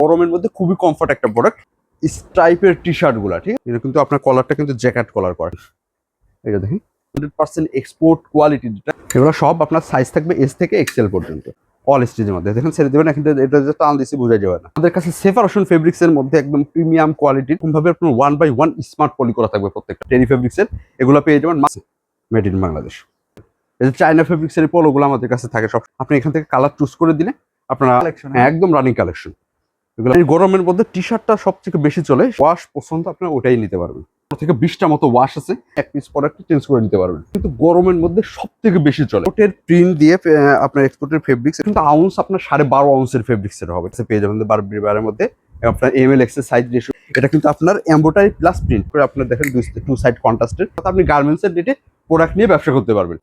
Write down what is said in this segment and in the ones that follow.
গরমের মধ্যে খুবই কমফর্ট একটা প্রোডাক্ট স্ট্রাইপের টি শার্টগুলা ঠিক আছে? এটা কিন্তু আপনার কলারটা কিন্তু জ্যাকেট কলার করে। এটা দেখেন হান্ড্রেড পার্সেন্ট এক্সপোর্ট কোয়ালিটি যেটা এগুলো সব আপনার সাইজ থাকবে এস থেকে এক্সেল পর্যন্ত। অল স্টেজের মধ্যে। দেখেন ছেড়ে দেবেন এখন এটা যে টান দিচ্ছি বোঝা যাবে না। আমাদের কাছে সেফারেশন ফেব্রিক্স এর মধ্যে একদম প্রিমিয়াম কোয়ালিটির ভাবে আপনার one by one smart poly করা থাকবে প্রত্যেকটা। টেরি ফেব্রিক্স এর এগুলো পেয়ে যাবেন মেড ইন বাংলাদেশ এই যে চায়না ফেব্রিক্স এর পলোগুলো আমাদের কাছে থাকে সব। আপনি এখান থেকে কালার চুজ করে দিলে আপনারা হ্যাঁ, একদম রানিং কালেকশন এগুলো এই গরমের মধ্যে টি শার্টটা সবথেকে বেশি চলে। ওয়াশ পছন্দ আপনারা ওটাই নিতে পারবেন। থেকে বিশটা মতো ওয়াশ আছে। এক পিস প্রোডাক্ট চেঞ্জ করে নিতে পারবেন। কিন্তু গরমের মধ্যে সব থেকে বেশি চলে। ওটের প্রিন্ট দিয়ে আপনার এক্সপোর্টের ফেব্রিক্স কিন্তু আউন্স আপনার সাড়ে বারো আউন্সের ফেব্রিক্স এর হবে। পেয়ে যাবেন বারের মধ্যে আপনার এম এল এক্সের সাইজ রেশিও এটা কিন্তু আপনার এম্বোটারি প্লাস প্রিন্ট করে আপনার দেখেন টু সাইড কন্ট্রাস্টের আপনি গার্মেন্টসের রেটে প্রোডাক্ট নিয়ে ব্যবসা করতে পারবেন।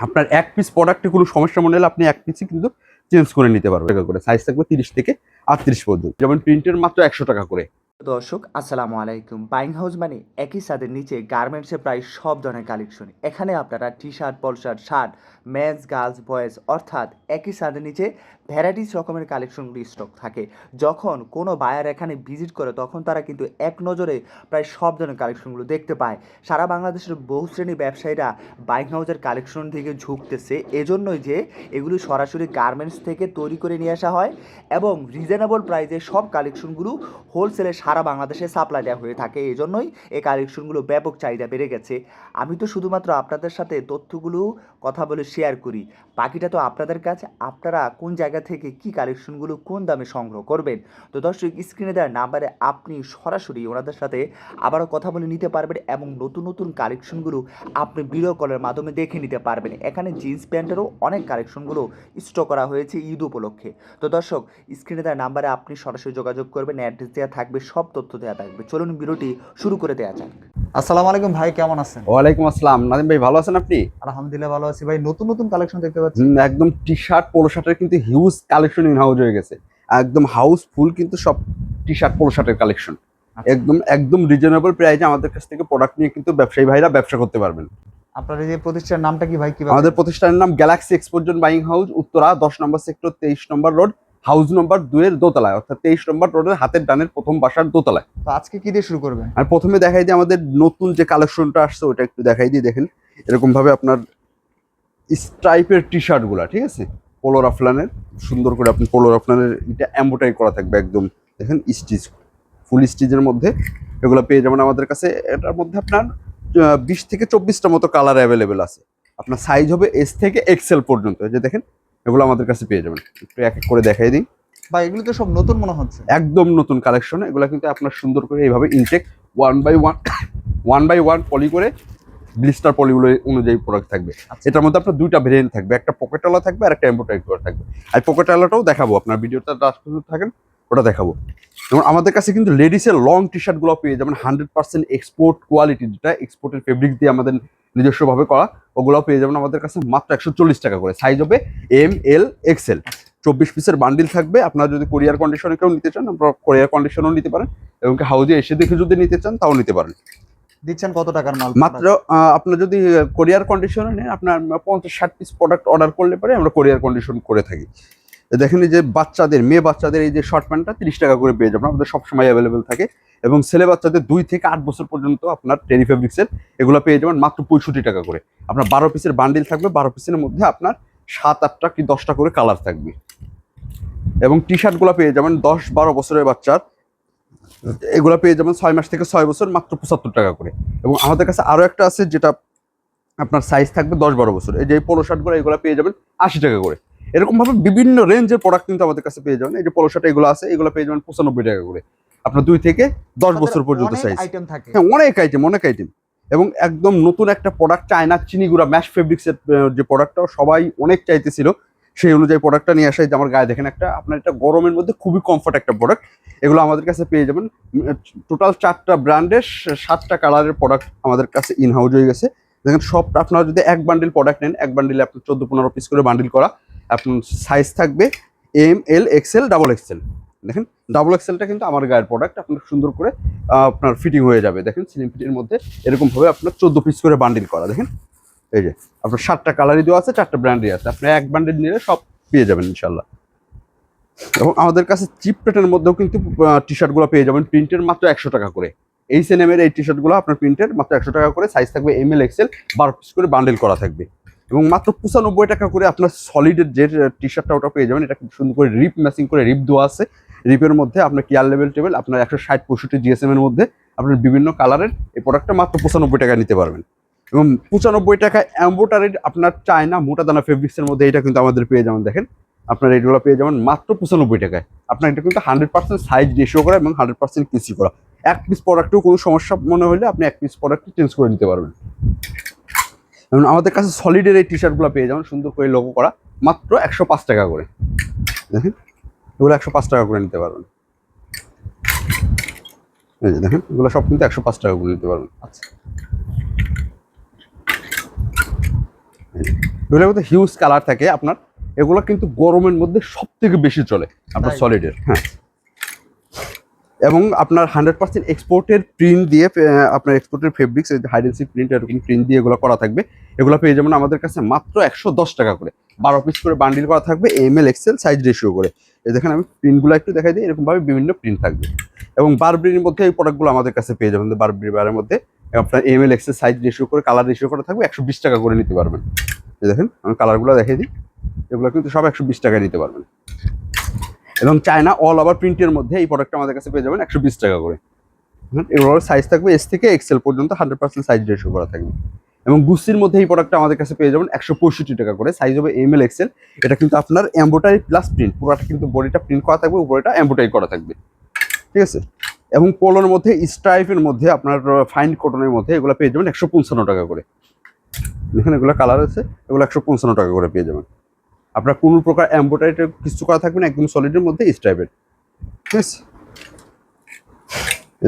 আপনার এক পিস প্রোডাক্টে কোনো সমস্যা মনে হলে আপনি এক পিসই কিন্তু চেঞ্জ করে নিতে পারবে করে। সাইজ থাকবে তিরিশ থেকে আটত্রিশ পর্যন্ত। যেমন প্রিন্টের মাত্র একশো টাকা করে। দর্শক, আসসালামু আলাইকুম। বাইং হাউস মানে একই ছাদের নিচে গার্মেন্টসের প্রায় সব ধরনের কালেকশন এখানে আপনারা T shirt polo shirt shirt men's girls boys অর্থাৎ একই ছাদের নিচে ভ্যারাইটিস রকমের কালেকশনগুলি স্টক থাকে। যখন কোনো বায়ার এখানে ভিজিট করে, তখন তারা কিন্তু এক নজরে প্রায় সব ধরনের কালেকশনগুলো দেখতে পায়। সারা বাংলাদেশের বহু শ্রেণি ব্যবসায়ীরা বাইং হাউসের কালেকশন থেকে ঝুঁকতেছে। এজন্যই যে এগুলি সরাসরি গার্মেন্টস থেকে তৈরি করে নিয়ে আসা হয় এবং রিজনেবল প্রাইসে সব কালেকশনগুলো হোলসেলে সারা বাংলাদেশে সাপ্লাই দেওয়া হয়ে থাকে। এই জন্যই এই কালেকশনগুলো ব্যাপক চাহিদা বেড়ে গেছে। আমি তো শুধুমাত্র আপনাদের সাথে তথ্যগুলো, কথা বলে শেয়ার করি। বাকিটা তো আপনাদের কাছে। আপনারা কোন জায়গা থেকে কি কালেকশনগুলো কোন দামে সংগ্রহ করবেন? তো দর্শক স্ক্রিনে দেওয়ার নাম্বারে আপনি সরাসরি ওনাদের সাথে আবারও কথা বলে নিতে পারবেন এবং নতুন নতুন কালেকশনগুলো আপনি ভিডিও কলের মাধ্যমে দেখে নিতে পারবেন। এখানে জিন্স প্যান্টেরও অনেক কালেকশনগুলো স্টক করা হয়েছে ঈদ উপলক্ষে। তো দর্শক স্ক্রিনে দেওয়ার নাম্বারে আপনি সরাসরি যোগাযোগ করবেন। অ্যাড্রেস দেওয়া থাকবে সব তথ্য দেওয়া থাকবে। চলুন ভিডিওটি শুরু করে দেওয়া যাক। আসসালামু আলাইকুম ভাই কেমন আছেন? ওয়ালাইকুম আসসালাম। নাদিম ভাই ভালো আছেন আপনি? আলহামদুলিল্লাহ ভালো আছি ভাই। নতুন নতুন কালেকশন দেখতে পাচ্ছি একদম টি শার্ট পোলো শার্টের কিন্তু হিউজ কালেকশন ইন হাউস হয়ে গেছে। একদম হাউস ফুল কিন্তু সব টি শার্ট পোলো শার্টের কালেকশন। একদম একদম রিজনেবল প্রাইসে আমাদের কাছ থেকে প্রোডাক্ট নিয়ে কিন্তু ব্যবসায়ী ভাইরা ব্যবসা করতে পারবেন। আপনার এই প্রতিষ্ঠানের নামটা কি ভাই কি আমাদের প্রতিষ্ঠানের নাম Galaxy export buying house Uttara দশ নম্বর সেক্টর তেইশ নম্বর রোড হাউস নম্বর দুয়ের দোতলায় অর্থাৎ তেইশ নম্বর রোডের হাতের ডানের প্রথম বাসার দোতলায়। তো আজকে কি দিয়ে শুরু করবেন? আর প্রথমে দেখাই দিই আমাদের নতুন যে কালেকশনটা আসছে ওটা একটু দেখাই দিই দেখেন। এরকম ভাবে আপনার স্ট্রাইপের টি শার্টগুলা ঠিক আছে? পোলো রাফলানের সুন্দর করে আপনি পোলো রাফলানের এটা এম্বোটারি করা থাকবে একদম দেখেন স্টিচ ফুল স্টিচের মধ্যে। এগুলো পেয়ে যাবেন আমাদের কাছে। এটার মধ্যে আপনার বিশ থেকে চব্বিশটা মতো কালার অ্যাভেলেবেল আছে। আপনার সাইজ হবে এস থেকে এক্সেল পর্যন্ত। যে দেখেন এগুলো আমাদের কাছে পেয়ে যাবেন। একটু এক এক করে দেখাই দিই। ভাই এগুলো তো সব নতুন মনে হচ্ছে। একদম নতুন কালেকশন এগুলো কিন্তু আপনার সুন্দর করে এইভাবে intact one by one one by one poly করে ব্লিস্টার পলিগুলো অনুযায়ী প্রোডাক্ট থাকবে। আচ্ছা। এটার মধ্যে আপনার দুইটা ভেরিয়েন্ট থাকবে একটা পকেটওয়ালা থাকবে আর একটা এম্বোটারি করা থাকবে। আর পকেটওয়ালাটাও দেখাবো আপনার ভিডিওটা লাস্ট পর্যন্ত থাকেন ওটা দেখাবো। যেমন আমাদের কাছে কিন্তু লেডিসের লং টি শার্টগুলো পেয়ে যাবেন হান্ড্রেড পার্সেন্ট এক্সপোর্ট কোয়ালিটি যেটা এক্সপোর্টের ফেব্রিক দিয়ে আমাদের নিজস্বভাবে করা ওগুলো পেয়ে যাবেন আমাদের কাছে মাত্র একশো চল্লিশ টাকা করে। সাইজ হবে এম এল এক্সেল চব্বিশ পিসের বান্ডিল থাকবে। আপনারা যদি কোরিয়ার কন্ডিশনে কেউ নিতে চান আপনারা কোরিয়ার কন্ডিশনও নিতে পারেন এবং হাউজে এসে দেখে যদি নিতে চান তাও নিতে পারেন। দিচ্ছেন কত টাকার মাল? মাত্র আপনার যদি কোরিয়ার কন্ডিশনে নেন আপনার পঞ্চাশ ষাট পিস প্রোডাক্ট অর্ডার করলে পরে আমরা কোরিয়ার কন্ডিশন করে থাকি। দেখেন যে বাচ্চাদের মেয়ে বাচ্চাদের এই যে শর্ট প্যান্টটা তিরিশ টাকা করে পেয়ে যাবেন। আমাদের সবসময় অ্যাভেলেবেল থাকে। এবং ছেলে বাচ্চাদের দুই থেকে আট বছর পর্যন্ত আপনার টেরি ফেব্রিক্সের এগুলো পেয়ে যাবেন মাত্র পঁয়ষট্টি টাকা করে। আপনার বারো পিসের বান্ডিল থাকবে, বারো পিসের মধ্যে আপনার সাত, আটটা কি দশটা করে কালার থাকবে। এবং টি শার্টগুলো পেয়ে যাবেন দশ, বারো বছরের বাচ্চার। এগুলো পেয়ে যাবেন ছয় মাস থেকে ছয় বছর মাত্র পঁচাত্তর টাকা করে। এবং আমাদের কাছে আরও একটা আছে যেটা আপনার সাইজ থাকবে দশ, বারো বছর। এই যে পোলো শার্টগুলো এগুলো পেয়ে যাবেন আশি টাকা করে। এরকমভাবে বিভিন্ন রেঞ্জের প্রোডাক্ট কিন্তু আমাদের কাছে পেয়ে যাবেন। এই যে পোলো শার্ট এগুলো আছে, এগুলো পেয়ে যাবেন পঁচানব্বই টাকা করে। আপনার দুই থেকে দশ বছর পর্যন্ত সাইজ আইটেম থাকে। হ্যাঁ অনেক আইটেম অনেক আইটেম এবং একদম নতুন একটা প্রোডাক্ট চায়না চিনিগুড়া ম্যাশ ফেব্রিক্সের যে প্রোডাক্টটা সবাই অনেক চাইতেছিল সেই অনুযায়ী প্রোডাক্টটা নিয়ে আসা। যে আমার গায়ে দেখেন একটা আপনার এটা গরমের মধ্যে খুবই কমফর্ট একটা প্রোডাক্ট এগুলো আমাদের কাছে পেয়ে যাবেন। টোটাল চারটা ব্র্যান্ডের সাতটা কালারের প্রোডাক্ট আমাদের কাছে ইন হাউজ হয়ে গেছে। দেখেন সব আপনারা যদি এক বান্ডিল প্রোডাক্ট নেন এক বান্ডিলে আপনার চোদ্দ পনেরো পিস করে বান্ডিল করা আপনার সাইজ থাকবে M L XL double XL দেখেন ডাবল এক্সেলটা কিন্তু আমার গায়ের প্রোডাক্ট আপনার সুন্দর করে আপনার ফিটিং হয়ে যাবে। দেখেন স্লিম ফিটের মধ্যে এরকম ভাবে আপনার চোদ্দ পিস করে বান্ডিল করা, দেখেন। এই যে, আপনার সাতটা কালারই দেওয়া আছে, চারটা ব্র্যান্ডই আছে। আপনি এক বান্ডিল নিলে সব পেয়ে যাবেন ইনশাল্লাহ এবং আমাদের কাছে চিপ রেটের মধ্যেও কিন্তু টি শার্টগুলো পেয়ে যাবেন। প্রিন্টের মাত্র একশো টাকা করে। এই সিনেমের এই টি শার্টগুলো আপনার প্রিন্টের মাত্র একশো টাকা করে সাইজ থাকবে এম এল এক্সেল বারো পিস করে বান্ডেল করা থাকবে। এবং মাত্র পঁচানব্বই টাকা করে আপনার সলিডের যে টি শার্টটা ওটা পেয়ে যাবেন। এটা খুব সুন্দর করে রিপ ম্যাচিং করে রিপ দেওয়া আছে। রিপের মধ্যে আপনার কেয়ার লেভেল টেবিল আপনার একশো ষাট, পঁয়ষট্টি জিএসএম এর মধ্যে আপনার বিভিন্ন কালারের এই প্রোডাক্টটা মাত্র পঁচানব্বই টাকা নিতে পারবেন। এবং পঁচানব্বই টাকা অ্যাম্বোটারের আপনার চায়না মোটা দানা ফেব্রিক্সের মধ্যে এটা কিন্তু আমাদের পেয়ে যাবেন, দেখেন। আপনার এইগুলো পেয়ে যাবেন মাত্র পঁচানব্বই টাকায়। আপনার এটা কিন্তু হান্ড্রেড পার্সেন্ট সাইজ রেশিও করা এবং হান্ড্রেড পার্সেন্ট কিসি করা। এক পিস প্রোডাক্টেও কোনো সমস্যা মনে হলে আপনি এক পিস প্রোডাক্ট চেঞ্জ করে নিতে পারবেন। এবং আমাদের কাছে সলিডের এই টি শার্টগুলো পেয়ে যাবেন, সুন্দর করে লোগো করা, মাত্র একশো পাঁচ টাকা করে। দেখেন। এগুলো একশো পাঁচ টাকা করে নিতে পারবেন। এই যে দেখেন এগুলো সব কিন্তু একশো পাঁচ টাকা করে নিতে পারবেন। আচ্ছা। এগুলোর মধ্যে হিউজ কালার থাকে আপনার। এগুলো কিন্তু গরমের মধ্যে সব থেকে বেশি চলে আপনার সলিডের হ্যাঁ। এবং আপনার হান্ড্রেড পার্সেন্ট এক্সপোর্টের প্রিন্ট দিয়ে আপনার এক্সপোর্টের ফেব্রিক্স হাইডেন্সি প্রিন্ট এরকম প্রিন্ট দিয়ে এগুলো করা থাকবে। এগুলো পেয়ে যাবেন আমাদের কাছে মাত্র একশো দশ টাকা করে। বারো পিস করে বান্ডিল করা থাকবে M L XL size ratio করে। দেখেন আমি প্রিন্টগুলো একটু দেখাই দিই এরকমভাবে বিভিন্ন প্রিন্ট থাকবে। এবং বারব্রির মধ্যে এই প্রোডাক্টগুলো আমাদের কাছে পেয়ে যাবেন বারব্রি বারের মধ্যে। আপনার M L XL size ratio করে কালার রেশিও করা থাকবে, একশো বিশ টাকা করে নিতে পারবেন। দেখেন, আমি কালারগুলো দেখিয়ে দিই। এগুলো কিন্তু সব একশো বিশ টাকায় নিতে পারবেন। এবং চায়না অল ওভার প্রিন্টের মধ্যে এই প্রোডাক্টটা আমাদের কাছে পেয়ে যাবেন একশো বিশ টাকা করে। এগুলোর সাইজ থাকবে এস থেকে এক্সেল পর্যন্ত হান্ড্রেড পার্সেন্ট সাইজ রেশিও করা থাকবে। এবং গুস্তির মধ্যে এই প্রোডাক্টটা আমাদের কাছে পেয়ে যাবেন একশো পঁয়ষট্টি টাকা করে। সাইজ হবে এম এল এক্সেল এটা কিন্তু আপনার এম্বোটারি প্লাস প্রিন্ট পুরোটা কিন্তু বডিটা প্রিন্ট করা থাকবে, উপরেটা এম্বোটারি করা থাকবে। ঠিক আছে? এবং পোলোর মধ্যে স্ট্রাইপের মধ্যে আপনার ফাইন কটনের মধ্যে এগুলো পেয়ে যাবেন একশো পঞ্চান্ন টাকা করে। এখানে এগুলো কালার আছে, এগুলো একশো পঞ্চান্ন টাকা করে পেয়ে যাবেন। আপনার কোনো প্রকার এম্বোটারিটা কিছু করা থাকবে না, একদম সলিডের মধ্যে স্ট্রাইপের ঠিক আছে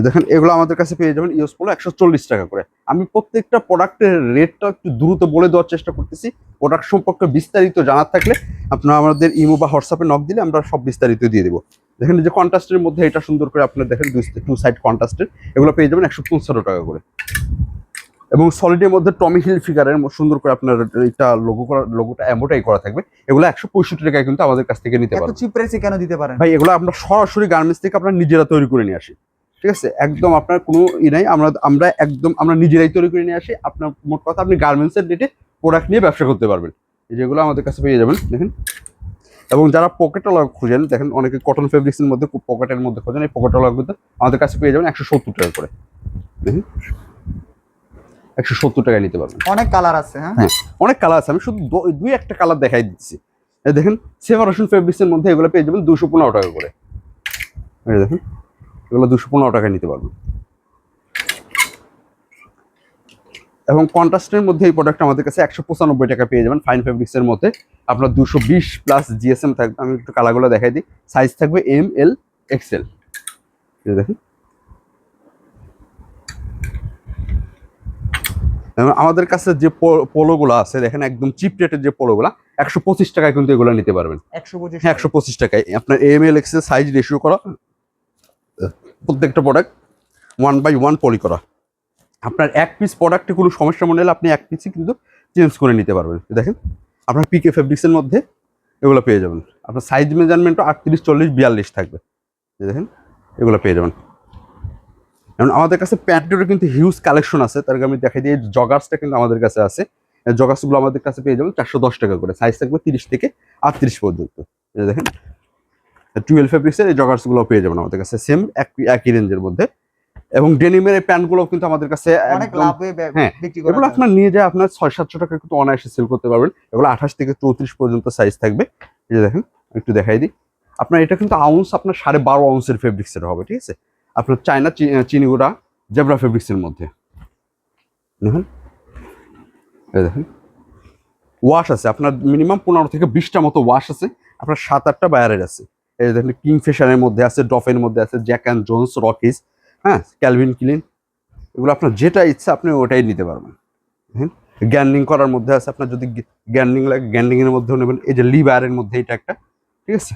দেখেন, এগুলো আমাদের কাছে পেয়ে যাবেন ইউস পোলো একশো চল্লিশ টাকা করে। আমি প্রত্যেকটা প্রোডাক্টের রেটটা একটু দ্রুত বলে দেওয়ার চেষ্টা করতেছি। প্রোডাক্ট সম্পর্কে বিস্তারিত জানার থাকলে আপনারা আমাদের ইমো বা হোয়াটসঅ্যাপে নক দিলে আমরা সব বিস্তারিত দিয়ে দেবো। দেখেন যে কন্ট্রাস্টের মধ্যে এটা সুন্দর করে আপনার দেখেন টু সাইড কন্ট্রাস্টের এগুলো পেয়ে যাবেন একশো পঞ্চান্ন টাকা করে। এবং সলিডের মধ্যে টমি হিল ফিগারের সুন্দর করে আপনার এটা লোগো করা লোগোটা এমোটাই করা থাকবে। এগুলো একশো পঁয়ষট্টি টাকায় কিন্তু আমাদের কাছ থেকে নিতে এত পারবেন। চিপ প্রাইসে কেন দিতে পারেন? ভাই এগুলো আমরা সরাসরি গার্মেন্টস থেকে আপনার নিজেরা তৈরি করে নিয়ে আসি। ঠিক আছে? একদম আপনার কোনো ই নাই আমরা আমরা একদম আমরা নিজেরাই তৈরি করে নিয়ে আসি। আপনার মোট কথা আপনি গার্মেন্টসের ডেটে প্রোডাক্ট নিয়ে ব্যবসা করতে পারবেন। এই যেগুলো আমাদের কাছে পেয়ে যাবেন দেখেন। এবং যারা পকেট পকেটওয়ালা খুঁজেন দেখেন অনেকে কটন ফেব্রিক্সের মধ্যে পকেটের মধ্যে খোঁজেন এই পকেটওয়ালা কিন্তু আমাদের কাছে পেয়ে যাবেন একশো সত্তর টাকা করে। দেখেন। একশো সত্তর টাকায় নিতে পারবেন। অনেক কালার আছে হ্যাঁ? হ্যাঁ অনেক কালার আছে। আমি শুধু দুই একটা কালার দেখাই দিচ্ছি। দেখেন সেভারেশন ফেব্রিক্সের মধ্যে এগুলো পেয়ে যাবেন দুশো পনেরো টাকা করে। দেখেন এগুলো দুশো পনেরো টাকায় নিতে পারবেন। এবং কন্ট্রাস্টের মধ্যে এই প্রোডাক্ট আমাদের কাছে একশো পঁচানব্বই টাকা পেয়ে যাবেন ফাইন ফেব্রিক্সের মধ্যে। আপনার দুশো বিশ প্লাস জিএসএম থাকবে। আমি একটু কালারগুলো দেখাই দিই। সাইজ থাকবে এম এল এক্সেল দেখেন আমাদের কাছে যে পোলোগুলো আছে দেখেন একদম চিপ রেটের যে পোলোগুলো একশো পঁচিশ টাকায় কিন্তু এগুলো নিতে পারবেন। একশো পঁচিশ হ্যাঁ একশো পঁচিশ টাকায়। আপনার এম এল এক্সের সাইজ রেশিও করা। প্রত্যেকটা product one by one poly করা। আপনার এক পিস প্রোডাক্টে কোনো সমস্যা মনে হলে আপনি এক পিসই কিন্তু চেঞ্জ করে নিতে পারবেন। দেখেন আপনার পিকে ফেব্রিক্সের মধ্যে এগুলো পেয়ে যাবেন। আপনার সাইজ মেজারমেন্টও আটত্রিশ চল্লিশ বিয়াল্লিশ থাকবে। দেখেন এগুলো পেয়ে যাবেন। এখন আমাদের কাছে প্যান্টেরও কিন্তু হিউজ কালেকশন আছে। তার আমি দেখাই দিই জগার্সটা কিন্তু আমাদের কাছে আছে। জগার্সগুলো আমাদের কাছে পেয়ে যাবেন চারশো দশ টাকা করে। সাইজ থাকবে তিরিশ থেকে আটত্রিশ পর্যন্ত। দেখেন টুয়েলভ ফেব্রিক্সের এই জগার্সগুলো পেয়ে যাবেন আমাদের কাছে। সেম একই রেঞ্জের মধ্যে। এবং ডেনিমের এই প্যান্টগুলো কিন্তু আমাদের কাছে হ্যাঁ, এগুলো আপনার নিয়ে যায় আপনার ছয় সাতশো টাকা কিন্তু অনায়াসে সেল করতে পারবেন। এগুলো আঠাশ থেকে চৌত্রিশ পর্যন্ত সাইজ থাকবে। এই যে দেখেন একটু দেখাই দিই। আপনার এটা কিন্তু আউন্স আপনার সাড়ে বারো আউন্সের ফেব্রিক্সের হবে ঠিক আছে? আপনার চায়না চি- চিনিগুড়া জেব্রা ফেব্রিক্সের মধ্যে। দেখুন। দেখেন। ওয়াশ আছে। আপনার মিনিমাম পনেরো থেকে বিশটা মতো ওয়াশ আছে। আপনার সাত আটটা বায়ারের আছে। এই দেখেন, কিংফিশারের মধ্যে আছে, ডফের মধ্যে আছে, জ্যাক অ্যান্ড জোন্স, রকিস হ্যাঁ ক্যালভিন ক্লিন। এগুলো আপনার যেটা ইচ্ছা আপনি ওটাই নিতে পারবেন। হ্যাঁ গ্যান্ডিং করার মধ্যে আছে। আপনার যদি গ্যান্ডিং লাগে গ্যান্ডিংয়ের মধ্যেও নেবেন। এই যে লিবারের মধ্যে এটা একটা, ঠিক আছে?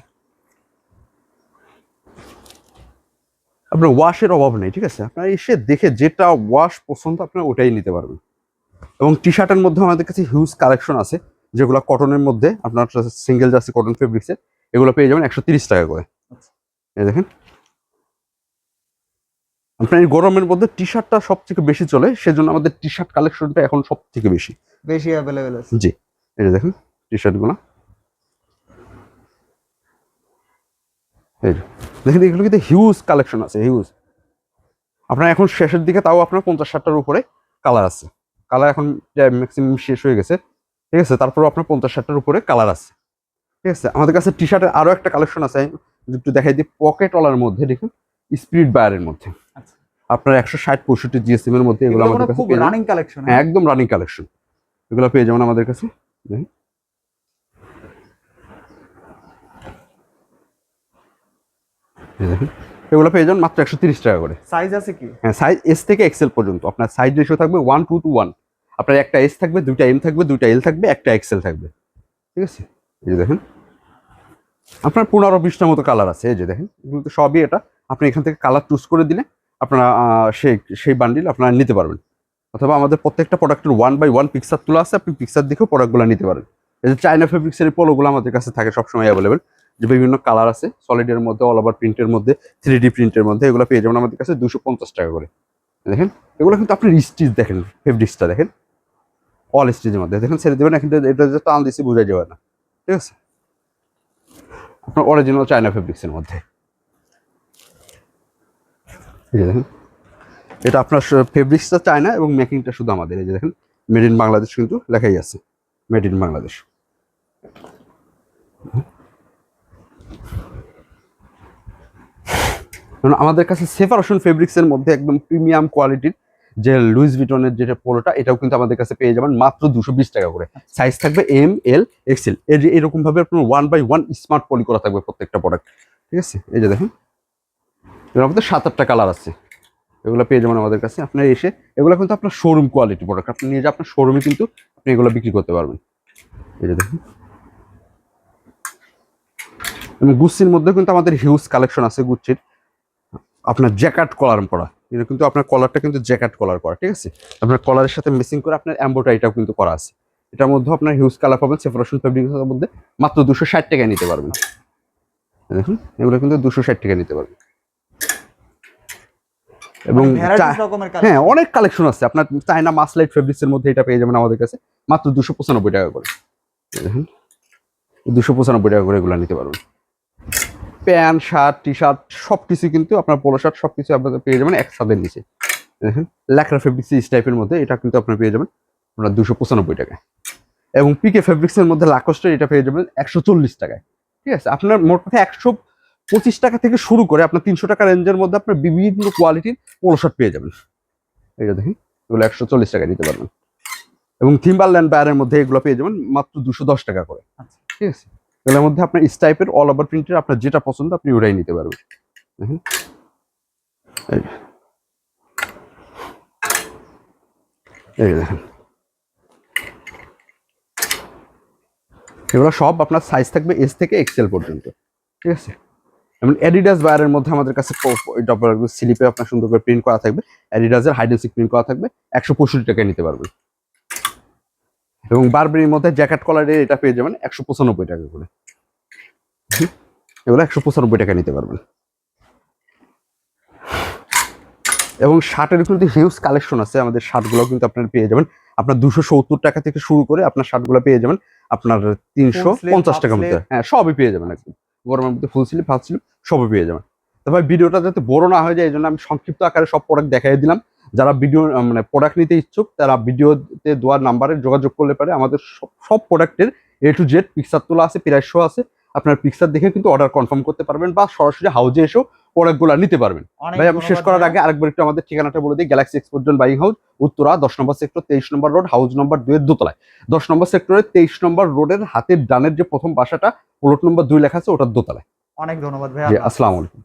আপনার ওয়াশের অভাব নেই ঠিক আছে? আপনার এসে দেখে যেটা ওয়াশ পছন্দ আপনার ওটাই নিতে পারবেন। এবং টি শার্টের মধ্যে আমাদের কাছে হিউজ কালেকশন আছে যেগুলো কটনের মধ্যে আপনার সিঙ্গেল জার্সি কটন ফেব্রিক্সের এগুলো পেয়ে যাবেন একশো তিরিশ টাকা করে। এই দেখেন। আপনার এই গরমের মধ্যে টি শার্টটা সব থেকে বেশি চলে সেজন্য আমাদের টি শার্ট কালেকশনটা এখন সব থেকে বেশি। বেশি অ্যাভেলেবেল আছে। জি এটা দেখেন টি শার্টগুলো এই দেখেন এগুলো কিন্তু হিউজ কালেকশন আছে হিউজ আপনার এখন শেষের দিকে তাও আপনার পঞ্চাশ ষাটটার উপরে কালার আছে। কালার এখন ম্যাক্সিমাম শেষ হয়ে গেছে। ঠিক আছে তারপরেও আপনার পঞ্চাশ ষাটটার উপরে কালার আছে। ঠিক আছে আমাদের কাছে টি শার্টের আরও একটা কালেকশন আছে একটু দেখাই দিই পকেট ওয়ালার মধ্যে দেখুন স্পিরিট বায়ারের মধ্যে। আচ্ছা। আপনার একশো ষাট পঁয়ষট্টি জিএসএম এর মধ্যে এগুলো আমাদের কাছে। রানিং কালেকশন হ্যাঁ? একদম রানিং কালেকশন এগুলো পেয়ে যাবেন আমাদের কাছে। দেখেন। দেখেন। এগুলো পেয়ে যাবেন মাত্র একশো তিরিশ টাকা করে। সাইজ আছে কি? হ্যাঁ সাইজ এস থেকে এক্সেল পর্যন্ত। আপনার সাইজ রেশিও থাকবে ওয়ান টু টু ওয়ান আপনার একটা এস থাকবে দুইটা এম থাকবে দুইটা এল থাকবে একটা এক্সেল থাকবে। ঠিক আছে? এই যে দেখেন। আপনার পনেরো বিশটার মতো কালার আছে এই যে দেখেন। এগুলো তো সবই এটা। আপনি এখান থেকে কালার চুজ করে দিলে আপনারা সেই সেই বান্ডিল আপনারা নিতে পারবেন। অথবা আমাদের প্রত্যেকটা প্রোডাক্টের ওয়ান বাই ওয়ান পিকচার তোলা আছে আপনি পিকচার দেখেও প্রোডাক্টগুলো নিতে পারেন। এই যে চাইনা ফেব্রিক্সের পোলোগুলো আমাদের কাছে থাকে সবসময় অ্যাভেলেবেল যে বিভিন্ন কালার আছে সলিডের মধ্যে অল ওভার প্রিন্টের মধ্যে থ্রি ডি প্রিন্টের মধ্যে, এগুলো পেয়ে যাবেন আমাদের কাছে দুশো পঞ্চাশ টাকা করে। দেখেন, এগুলো কিন্তু আপনি স্টিচ দেখেন ফেব্রিক্সটা দেখেন অল স্টিচের মধ্যে। দেখেন, ছেড়ে দেবেন, এখন এটা যে টান দিচ্ছি বোঝা যাবে না। ঠিক আছে? আপনার অরিজিনাল চায়না ফেব্রিক্সের মধ্যে। এই যে দেখেন, এটা আপনার ফেব্রিক্সটা চায়না এবং মেকিংটা শুধু আমাদের। এই যে দেখেন মেড ইন বাংলাদেশ কিন্তু লেখাই আছে মেড ইন বাংলাদেশ। কারণ আমাদের কাছে সেফার সেপারেশন ফেব্রিক্সের মধ্যে একদম প্রিমিয়াম কোয়ালিটির যে লুইস ভিটনের যেটা পোলোটা, এটাও কিন্তু আমাদের কাছে পেয়ে যাবেন মাত্র দুশো বিশ টাকা করে। সাইজ থাকবে এম এল এক্সেল এর এরকম ভাবে আপনার one by one smart poly করা থাকবে প্রত্যেকটা প্রোডাক্ট ঠিক আছে? এই যে দেখুন। এর মধ্যে সাত আটটা কালার আছে। এগুলো পেয়ে যাবেন আমাদের কাছে। আপনার এসে এগুলো কিন্তু আপনার শোরুম কোয়ালিটি প্রোডাক্ট আপনি নিয়ে যে আপনার শোরুমে কিন্তু আপনি এগুলো বিক্রি করতে পারবেন। এই যে দেখেন। গুচ্ছির মধ্যে কিন্তু আমাদের হিউজ কালেকশন আছে গুচ্ছির আপনার জ্যাকেট কলার করা কিন্তু আপনার কলারটা কিন্তু জ্যাকেট কলার করা ঠিক আছে? আপনার কলারের সাথে মিসিং করে আপনার এম্বোটারিটাও কিন্তু করা আছে। এটার মধ্যে আপনার হিউজ কালার পাবেন সেপারেশন ফেব্রিক্সের মধ্যে মাত্র দুশো ষাট টাকায় নিতে পারবেন। দেখুন এগুলো কিন্তু দুশো ষাট টাকায় নিতে পারবেন। এবং মানে হ্যাঁ অনেক কালেকশন আছে। আপনার চায়না মাসলাইট ফেব্রিক্সের মধ্যে এটা পেয়ে যাবেন আমাদের কাছে মাত্র দুশো পঁচানব্বই টাকা করে। দেখুন দুশো পঁচানব্বই টাকা করে এগুলো নিতে পারবেন। প্যান্ট শার্ট টি শার্ট সব কিছু কিন্তু আপনার পোলো শার্ট সব কিছু আপনাদের পেয়ে যাবেন এক ছাদের নিচে। দেখেন ল্যাকড়া ফেব্রিক্স এই টাইপের মধ্যে এটা কিন্তু আপনার পেয়ে যাবেন আপনার দুশো পঁচানব্বই টাকায়। এবং পিকে ফেব্রিক্সের মধ্যে লাকোস্টের এটা পেয়ে যাবেন একশো চল্লিশ টাকায়। ঠিক আছে? আপনার মোট কথা একশো পঁচিশ টাকা থেকে শুরু করে আপনার তিনশো টাকা রেঞ্জের মধ্যে আপনার বিভিন্ন কোয়ালিটির পোলো শার্ট পেয়ে যাবেন। এটা দেখেন এগুলো একশো চল্লিশ টাকায় নিতে পারবেন। এবং থিম্বারল্যান্ড বায়ারের মধ্যে এগুলো পেয়ে যাবেন মাত্র দুশো দশ টাকা করে। আচ্ছা। ঠিক আছে? এগুলোর মধ্যে আপনার স্টাইপের অল ওভার প্রিন্টের আপনার যেটা পছন্দ আপনি ওটাই নিতে পারবেন। এগুলো সব আপনার সাইজ থাকবে এস থেকে এক্সেল পর্যন্ত। ঠিক আছে? যেমন অ্যাডিডাস বায়ারের মধ্যে আমাদের কাছে স্লিপে আপনার সুন্দর করে প্রিন্ট করা থাকবে। অ্যাডিডাসের হাইডেন্সিক প্রিন্ট করা থাকবে। একশো পঁয়ষট্টি টাকায় নিতে পারবেন। এবং বারবেরির মধ্যে জ্যাকেট কলারের এটা পেয়ে যাবেন একশো পঁচানব্বই টাকা করে। এগুলো একশো পঁচানব্বই টাকা নিতে পারবেন। এবং শার্টের কিন্তু হিউজ কালেকশন আছে। আমাদের শার্টগুলো কিন্তু আপনারা পেয়ে যাবেন। আপনার দুশো সত্তর টাকা থেকে শুরু করে আপনার শার্টগুলো পেয়ে যাবেন। আপনার তিনশো পঞ্চাশ টাকার মধ্যে। হ্যাঁ সবই পেয়ে যাবেন একদম। গরমের মধ্যে ফুল স্লিপ হাফ স্লিপ সবই পেয়ে যাবেন। তো ভাই, ভিডিওটা যাতে বড় না হয়ে যায়, এই জন্য আমি সংক্ষিপ্ত আকারে সব প্রোডাক্ট দেখাই দিলাম। যারা ভিডিও মানে প্রোডাক্ট নিতে ইচ্ছুক তারা ভিডিওতে দেওয়ার নাম্বারে যোগাযোগ করলে পারে। আমাদের সব সব প্রোডাক্টের এ টু জেড পিকচার তোলা আছে প্রাইস শো আছে। আপনার পিকচার দেখে কিন্তু অর্ডার কনফার্ম করতে পারবেন বা সরাসরি হাউজে এসেও প্রোডাক্টগুলো নিতে পারবেন। ভাই আমি শেষ করার আগে আরেকবার একটু আমাদের ঠিকানাটা বলে দিই। Galaxy exports buying house Uttara দশ নম্বর সেক্টর তেইশ নম্বর রোড হাউস নম্বর দুয়ের দোতলায়। দশ নম্বর সেক্টরের তেইশ নম্বর রোডের হাতের ডানের যে প্রথম বাসাটা প্লট নম্বর দুই লেখা আছে ওটার দোতলায়। অনেক ধন্যবাদ জি ভাইয়া আসসালামু আলাইকুম।